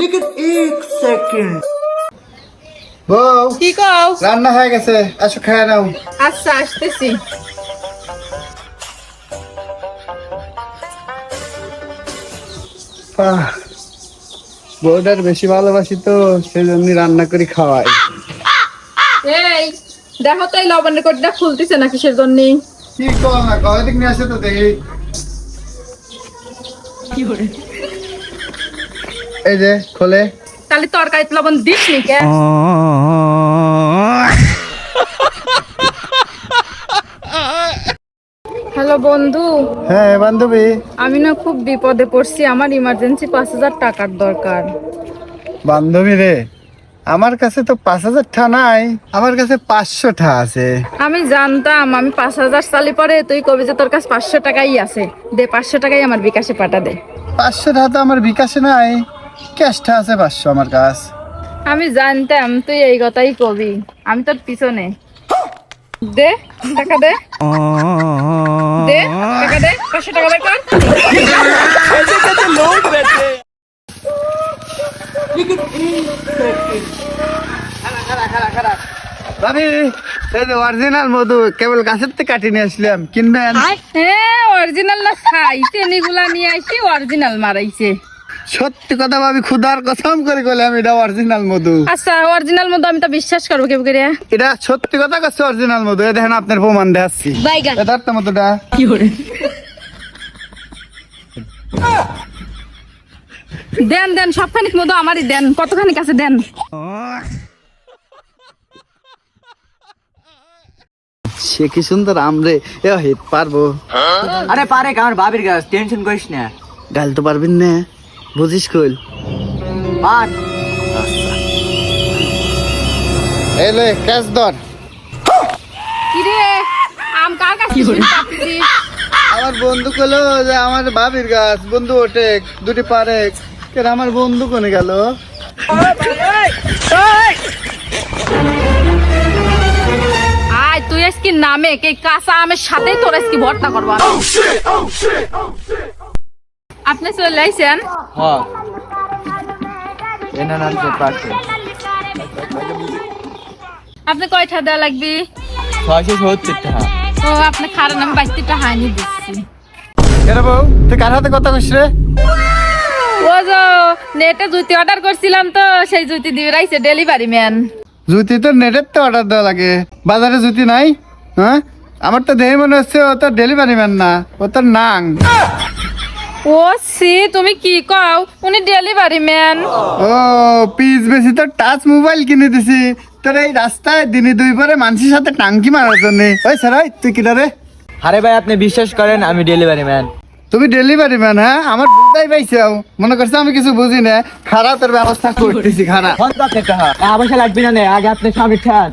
लेकिन एक सेकंड বউ কি কও রান্না হয়ে গেছে আসো খেয়ে নাও আচ্ছা আসতেছি আহ, বউটার বেশি ভালোবাসি তো সেই জন্য রান্না করে খাওয়াই এই দেখো তো এই লবণের কোটটা খুলতেছে না কিসের জন্য কি কর না কয় দিক নিয়ে আসে তো দেখি এই যে খোলে। তাহলে তরকারিতে লবণ দিস নি কে হ্যালো বন্ধু। হ্যাঁ বান্ধবী। আমি না খুব বিপদে পড়ছি আমার ইমার্জেন্সি পাঁচ হাজার টাকার দরকার। বান্ধবী রে আমার কাছে তো পাঁচ হাজার টা নাই আমার কাছে পাঁচশো টা আছে। আমি জানতাম আমি পাঁচ হাজার সালি পরে তুই কবি যে তোর কাছে পাঁচশো টাকাই আছে। দে পাঁচশো টাকাই আমার বিকাশে পাঠা দে। পাঁচশো টা তো আমার বিকাশে নাই। কেষ্টা আছে পাঁচশো আমার কাছ আমি জানতাম তুই এই কথাই কবি। আমি তোর পিছনে। দে টাকা দে। মধু কেবল গাছের থেকে কাটি নিয়ে আসলাম কিনবেন? হ্যাঁ অরিজিনাল না খাইছে নিগুলা নিয়ে আইছি অরিজিনাল মারাইছে। সত্যি কথা ভাবি খুদার কথা করে কইলে আমি এটা অরিজিনাল মধু। আচ্ছা অরিজিনাল মধু আমি তো বিশ্বাস করব কেউ করে। এটা সত্যি কথা কইছে অরিজিনাল মধু। এ দেখেন আপনার প্রমাণ দেখাচ্ছি। এটা মধুটা কি করে? দেন দেন সবখানিক মধু আমারই দেন। কতখানি কাছে দেন? সে কি সুন্দর আমরে এ পারব। আরে পারে কারণ বাবির গাছ। টেনশন করিস না। গাল তো পারবেন না। বুঝিস কইল। পার এলে ক্যাশ ধর। কিরে আম কার কাছে পাচ্ছিস? আমার বন্ধু কইলো যে আমার ভাবির গাছ বন্ধু ওঠে দুটি পারে কেন আমার বন্ধু কোনে গেল? আয় তুই আজকে নামে কে কাঁচা আমের সাথেই তোর আজকে ভর্তা করব আমি। আপনি চলে আইছেন? হ্যাঁ এনা নাম পারছে আপনি কয়টা দেওয়া লাগবে? ছয়শো সত্তর টাকা ও আপনি খারাপ আমি দিচ্ছি। কেন বউ? তুই কার হাতে কথা কইস রে? ও যো নেটে জুতি অর্ডার করছিলাম তো সেই জুতি দিয়ে রাইছে ডেলিভারি ম্যান জুতি তো নেটের তো অর্ডার দেওয়া লাগে। বাজারে জুতি নাই হ্যাঁ? আমার তো দেখে মনে হচ্ছে ও তো ডেলিভারি ম্যান না ও তো নাং। ও সি তুমি কি কও? উনি ডেলিভারি ম্যান ও পিস বেশি তো টাচ মোবাইল কিনে দিছি। তোর এই রাস্তায় দিনে দুই পরে মানুষের সাথে টাঙ্কি মারার জন্য। ওই স্যার তুই কিনা রে? আরে ভাই আপনি বিশ্বাস করেন আমি ডেলিভারি ম্যান তুমি ডেলিভারি ম্যান হ্যাঁ? আমার বুঝাই পাইছাও মনে করছে আমি কিছু বুঝি না? খারাপ তোর ব্যবস্থা করতেছি খারাপ। পয়সা লাগবে না নে, আগে আপনি স্বামী ঠান